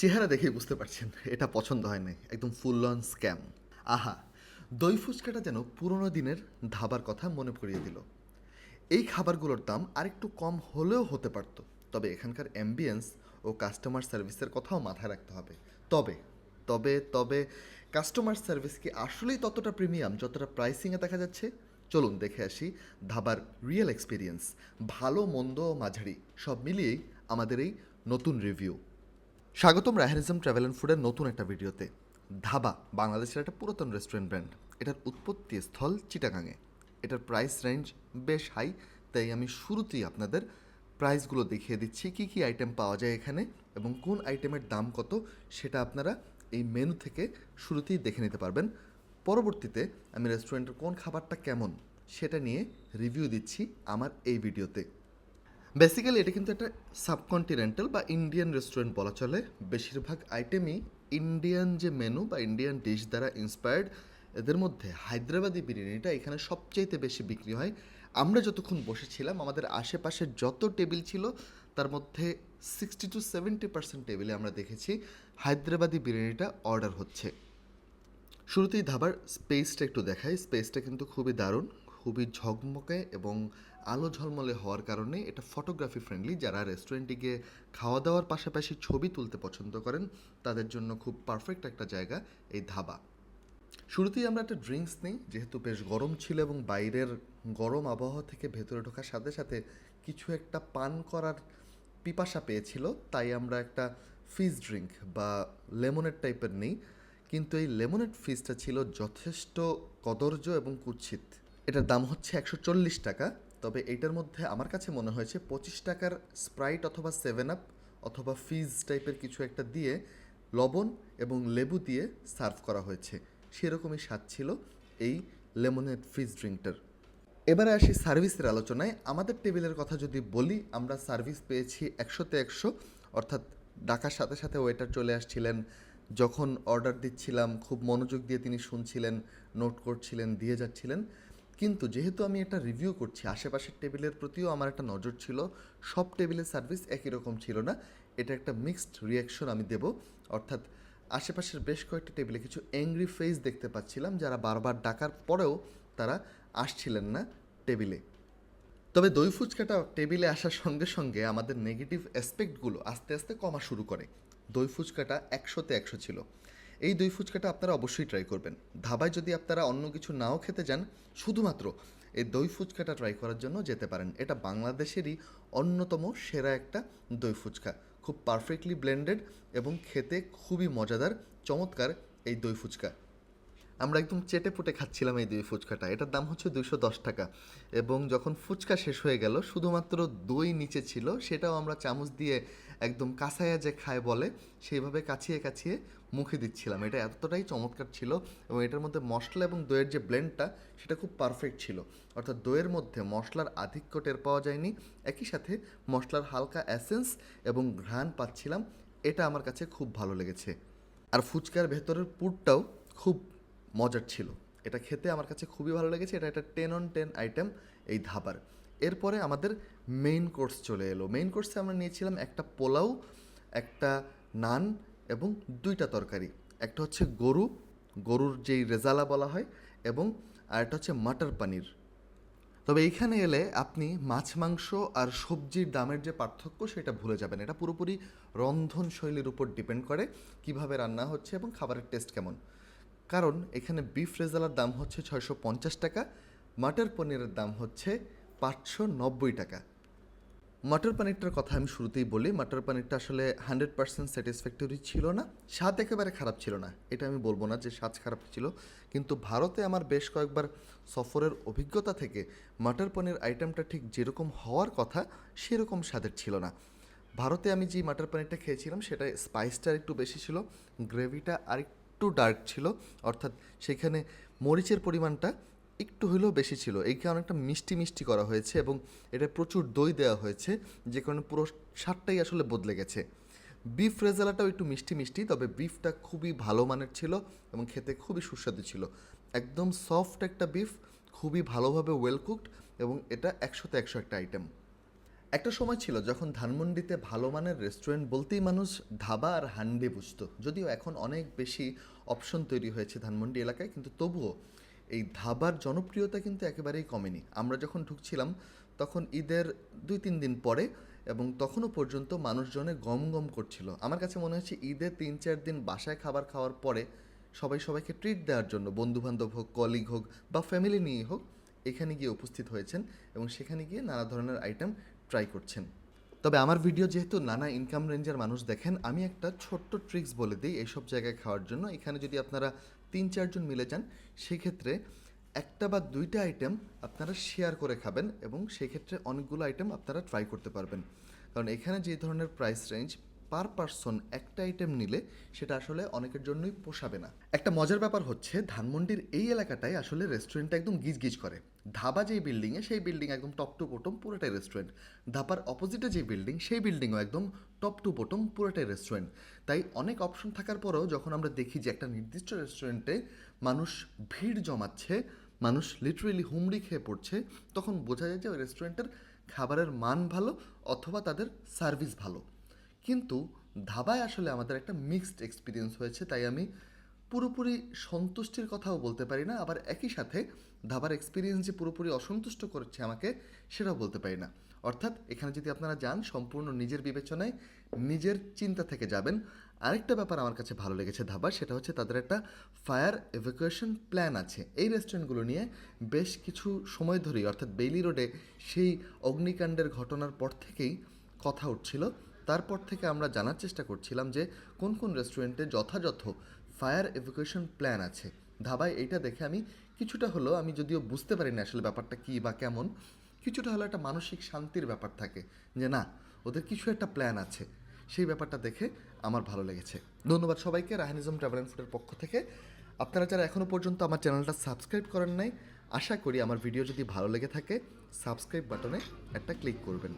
চেহারা দেখেই বুঝতে পারছেন, এটা পছন্দ হয় নাই, একদম ফুল অন স্ক্যাম আহা, দই ফুচকাটা যেন পুরোনো দিনের ধাবার কথা মনে করিয়ে দিল। এই খাবারগুলোর দাম আরেকটু কম হলেও হতে পারতো, তবে এখানকার অ্যাম্বিয়েন্স ও কাস্টমার সার্ভিসের কথাও মাথায় রাখতে হবে। তবে তবে তবে কাস্টমার সার্ভিস কি আসলেই ততটা প্রিমিয়াম যতটা প্রাইসিংয়ে দেখা যাচ্ছে? চলুন দেখে আসি ধাবার রিয়েল এক্সপিরিয়েন্স ভালো, মন্দ, মাঝারি, সব মিলিয়েই আমাদের এই নতুন রিভিউ স্বাগতম রাহারিজম ট্রাভেল অ্যান্ড ফুডের নতুন একটা ভিডিওতে। ধাবা, বাংলাদেশের একটা পুরাতন রেস্টুরেন্ট ব্র্যান্ড এটার উৎপত্তি স্থল চিটাগাঙে। এটার প্রাইস রেঞ্জ বেশ হাই তাই আমি শুরুতেই আপনাদের প্রাইসগুলো দেখিয়ে দিচ্ছি, কী কী আইটেম পাওয়া যায় এখানে এবং কোন আইটেমের দাম কত, সেটা আপনারা এই মেনু থেকে শুরুতেই দেখে নিতে পারবেন। পরবর্তীতে আমি রেস্টুরেন্টের কোন খাবারটা কেমন, সেটা নিয়ে রিভিউ দিচ্ছি আমার এই ভিডিওতে। বেসিক্যালি এটা কিন্তু একটা সাবকন্টিনেন্টাল বা ইন্ডিয়ান রেস্টুরেন্ট বলা চলে। বেশিরভাগ আইটেমই ইন্ডিয়ান যে মেনু বা ইন্ডিয়ান ডিশ দ্বারা ইন্সপায়ার্ড এদের মধ্যে হায়দ্রাবাদি বিরিয়ানিটা এখানে সবচাইতে বেশি বিক্রি হয়। আমরা যতক্ষণ বসেছিলাম, আমাদের আশেপাশে যত টেবিল ছিল, তার মধ্যে সিক্সটি টু সেভেন্টি পার্সেন্ট টেবিলে আমরা দেখেছি হায়দ্রাবাদি বিরিয়ানিটা অর্ডার হচ্ছে। শুরুতেই ধাবার স্পেসটা একটু দেখাই। স্পেসটা কিন্তু খুবই দারুণ, খুবই ঝকমকে এবং আলো ঝলমলে হওয়ার কারণে এটা ফটোগ্রাফি ফ্রেন্ডলি যারা রেস্টুরেন্টে গিয়ে খাওয়া দাওয়ার পাশাপাশি ছবি তুলতে পছন্দ করেন, তাদের জন্য খুব পারফেক্ট একটা জায়গা এই ধাবা। শুরুতেই আমরা একটা ড্রিঙ্কস নিই, যেহেতু বেশ গরম ছিল এবং বাইরের গরম আবহাওয়া থেকে ভেতরে ঢোকার সাথে সাথে কিছু একটা পান করার পিপাসা পেয়েছিল, তাই আমরা একটা ফিজ ড্রিঙ্ক বা লেমনেড টাইপের নিই। কিন্তু এই লেমনেড ফিজটা ছিল যথেষ্ট কদর্য এবং কুৎসিত। এটার দাম হচ্ছে একশো চল্লিশ টাকা। তবে এইটার মধ্যে আমার কাছে মনে হয়েছে পঁচিশ টাকার স্প্রাইট অথবা সেভেন আপ অথবা ফিজ টাইপের কিছু একটা দিয়ে লবণ এবং লেবু দিয়ে সার্ভ করা হয়েছে। সেরকমই স্বাদ ছিল এই লেমনেড ফিজ ড্রিঙ্কটার এবারে আসি সার্ভিসের আলোচনায়। আমাদের টেবিলের কথা যদি বলি, আমরা সার্ভিস পেয়েছি একশোতে একশো। অর্থাৎ ডাকার সাথে সাথে ওয়েটার চলে আসছিলেন। যখন অর্ডার দিচ্ছিলাম, খুব মনোযোগ দিয়ে তিনি শুনছিলেন নোট করছিলেন, দিয়ে যাচ্ছিলেন। কিন্তু যেহেতু আমি এটা রিভিউ করছি, আশেপাশের টেবিলের প্রতিও আমার একটা নজর ছিল, সব টেবিলের সার্ভিস একই রকম ছিল না। এটা একটা মিক্সড রিয়াকশন আমি দেব। অর্থাৎ আশেপাশের বেশ কয়েকটা টেবিলে কিছু অ্যাংরি ফেস দেখতে পাচ্ছিলাম, যারা বারবার ডাকার পরেও তারা আসছিলেন না টেবিলে তবে দই ফুচকাটা টেবিলে আসার সঙ্গে সঙ্গে আমাদের নেগেটিভ অ্যাসপেক্টগুলো আস্তে আস্তে কমা শুরু করে। দই ফুচকাটা একশোতে একশো ছিল। এই দই ফুচকাটা আপনারা অবশ্যই ট্রাই করবেন। ধাবায় যদি আপনারা অন্য কিছু নাও খেতে যান, শুধুমাত্র এই দই ফুচকাটা ট্রাই করার জন্য যেতে পারেন। এটা বাংলাদেশেরই অন্যতম সেরা একটা দই ফুচকা। খুব পারফেক্টলি ব্লেন্ডেড এবং খেতে খুবই মজাদার, চমৎকার এই দই ফুচকা। আমরা একদম চেটে পুটে খাচ্ছিলাম এই দই ফুচকাটা। এটার দাম হচ্ছে দুশো দশ টাকা। এবং যখন ফুচকা শেষ হয়ে গেল, শুধুমাত্র দই নিচে ছিল, সেটাও আমরা চামচ দিয়ে একদম কাঁচাইয়া যে খায় বলে, সেইভাবে কাছিয়ে কাছিয়ে মুখে দিচ্ছিলাম। এটা এতটাই চমৎকার ছিল এবং এটার মধ্যে মশলা এবং দইয়ের যে ব্লেন্ডটা সেটা খুব পারফেক্ট ছিল। অর্থাৎ দইয়ের মধ্যে মশলার আধিক্য টের পাওয়া যায়নি। একই সাথে মশলার হালকা অ্যাসেন্স এবং ঘ্রাণ পাচ্ছিলাম। এটা আমার কাছে খুব ভালো লেগেছে। আর ফুচকার ভেতরের পুরটাও খুব মজার ছিল। এটা খেতে আমার কাছে খুবই ভালো লেগেছে। এটা একটা টেন অন টেন আইটেম এই ধাবার। এরপরে আমাদের মেইন কোর্স চলে এলো। মেইন কোর্সে আমরা নিয়েছিলাম একটা পোলাও, একটা নান এবং দুইটা তরকারি। একটা হচ্ছে গরু, গরুর যেই রেজালা বলা হয় এবং আরেকটা হচ্ছে মাটার পানির। তবে এইখানে এলে আপনি মাছ, মাংস আর সবজির দামের যে পার্থক্য সেটা ভুলে যাবেন। এটা পুরোপুরি রন্ধনশৈলীর উপর ডিপেন্ড করে কীভাবে রান্না হচ্ছে এবং খাবারের টেস্ট কেমন। কারণ এখানে বিফ রেজালার দাম হচ্ছে ছয়শো পঞ্চাশ টাকা মাটার পনিরের দাম হচ্ছে পাঁচশো নব্বই টাকা। মাটার পানিরটার কথা আমি শুরুতেই বলি মাটার পানিরটা আসলে হান্ড্রেড পার্সেন্ট স্যাটিসফ্যাক্টরি ছিল না, স্বাদ একেবারে খারাপ ছিল না, এটা আমি বলব না যে স্বাদ খারাপ ছিল, কিন্তু ভারতে আমার বেশ কয়েকবার সফরের অভিজ্ঞতা থেকে মাটার পনির আইটেমটা ঠিক যেরকম হওয়ার কথা, সেরকম স্বাদের ছিল না। ভারতে আমি যে মাটার পানিরটা খেয়েছিলাম সেটা স্পাইসটা একটু বেশি ছিল গ্রেভিটা আরেকটু ডার্ক ছিল, অর্থাৎ সেখানে মরিচের পরিমাণটা একটু হলেও বেশি ছিল। এই কারণে একটা মিষ্টি মিষ্টি করা হয়েছে এবং এটা প্রচুর দই দেওয়া হয়েছে, যে কারণে পুরো স্বাদটাই আসলে বদলে গেছে। বিফ রেজালাটাও একটু মিষ্টি মিষ্টি, তবে বিফটা খুবই ভালো মানের ছিল এবং খেতে খুবই সুস্বাদু ছিল। একদম সফট একটা বিফ খুবই ভালোভাবে ওয়েল কুকড এবং এটা একশোতে একশো একটা আইটেম একটা সময় ছিল যখন ধানমন্ডিতে ভালো মানের রেস্টুরেন্ট বলতেই মানুষ ধাবা আর হান্ডি বুঝত। যদিও এখন অনেক বেশি অপশন তৈরি হয়েছে ধানমন্ডি এলাকায়, কিন্তু তবুও এই ধাবার জনপ্রিয়তা কিন্তু একেবারেই কমেনি। আমরা যখন ঢুকছিলাম, তখন ঈদের দুই তিন দিন পরে এবং তখনও পর্যন্ত মানুষজনে গম গম করছিল। আমার কাছে মনে হচ্ছে ঈদের তিন চার দিন বাসায় খাবার খাওয়ার পরে সবাই সবাইকে ট্রিট দেওয়ার জন্য, বন্ধুবান্ধব হোক কলিগ হোক বা ফ্যামিলি নিয়ে হোক, এখানে গিয়ে উপস্থিত হয়েছেন এবং সেখানে গিয়ে নানা ধরনের আইটেম ট্রাই করছেন। তবে আমার ভিডিও যেহেতু নানা ইনকাম রেঞ্জের মানুষ দেখেন, আমি একটা ছোট্ট ট্রিক্স বলে দিই এইসব জায়গায় খাওয়ার জন্য। এখানে যদি আপনারা তিন চারজন মিলে যান, সেক্ষেত্রে একটা বা দুইটা আইটেম আপনারা শেয়ার করে খাবেন এবং সেক্ষেত্রে অনেকগুলো আইটেম আপনারা ট্রাই করতে পারবেন। কারণ এখানে যে ধরনের প্রাইস রেঞ্জ পার পার্সন একটা আইটেম নিলে সেটা আসলে অনেকের জন্যই পোষাবে না। একটা মজার ব্যাপার হচ্ছে, ধানমন্ডির এই এলাকাটায় আসলে রেস্টুরেন্টটা একদম গিজগিজ করে। ধাবা যেই বিল্ডিংয়ে সেই বিল্ডিং একদম টপ টু বটম পুরোটাই রেস্টুরেন্ট ধাবার অপোজিটে যে বিল্ডিং সেই বিল্ডিংও একদম টপ টু বটম পুরোটাই রেস্টুরেন্ট তাই অনেক অপশন থাকার পরেও যখন আমরা দেখি যে একটা নির্দিষ্ট রেস্টুরেন্টে মানুষ ভিড় জমাচ্ছে, মানুষ লিটারেলি হুমড়ি খেয়ে পড়ছে, তখন বোঝা যায় যে ওই রেস্টুরেন্টের খাবারের মান ভালো অথবা তাদের সার্ভিস ভালো। কিন্তু ধাবায় আসলে আমাদের একটা মিক্সড এক্সপিরিয়েন্স হয়েছে, তাই আমি পুরোপুরি সন্তুষ্টির কথাও বলতে পারি না, আবার একই সাথে ধাবার এক্সপিরিয়েন্স যে পুরোপুরি অসন্তুষ্ট করছে আমাকে সেটাও বলতে পারি না। অর্থাৎ এখানে যদি আপনারা যান, সম্পূর্ণ নিজের বিবেচনায় নিজের চিন্তা থেকে যাবেন। আরেকটা ব্যাপার আমার কাছে ভালো লেগেছে ধাবার, সেটা হচ্ছে তাদের একটা ফায়ার এভাকুয়েশন প্ল্যান আছে। এই রেস্টুরেন্টগুলো নিয়ে বেশ কিছু সময় ধরেই, অর্থাৎ বেইলি রোডে সেই অগ্নিকাণ্ডের ঘটনার পর থেকেই কথা উঠছিল। তারপর থেকে আমরা জানার চেষ্টা করছিলাম যে কোন কোন রেস্টুরেন্টে যথাযথ ফায়ার এভুকেশন প্ল্যান আছে। ধাবায় এইটা দেখে আমি কিছুটা হলেও আমি যদিও বুঝতে পারি না আসলে ব্যাপারটা কী বা কেমন, কিছুটা হলো একটা মানসিক শান্তির ব্যাপার থাকে যে না, ওদের কিছু একটা প্ল্যান আছে। সেই ব্যাপারটা দেখে আমার ভালো লেগেছে। ধন্যবাদ সবাইকে রাহানিজম ট্রাভেল অ্যান্ড ফুডের পক্ষ থেকে। আপনারা যারা এখনও পর্যন্ত আমার চ্যানেলটা সাবস্ক্রাইব করেন নাই, আশা করি আমার ভিডিও যদি ভালো লেগে থাকে সাবস্ক্রাইব বাটনে একটা ক্লিক করবেন।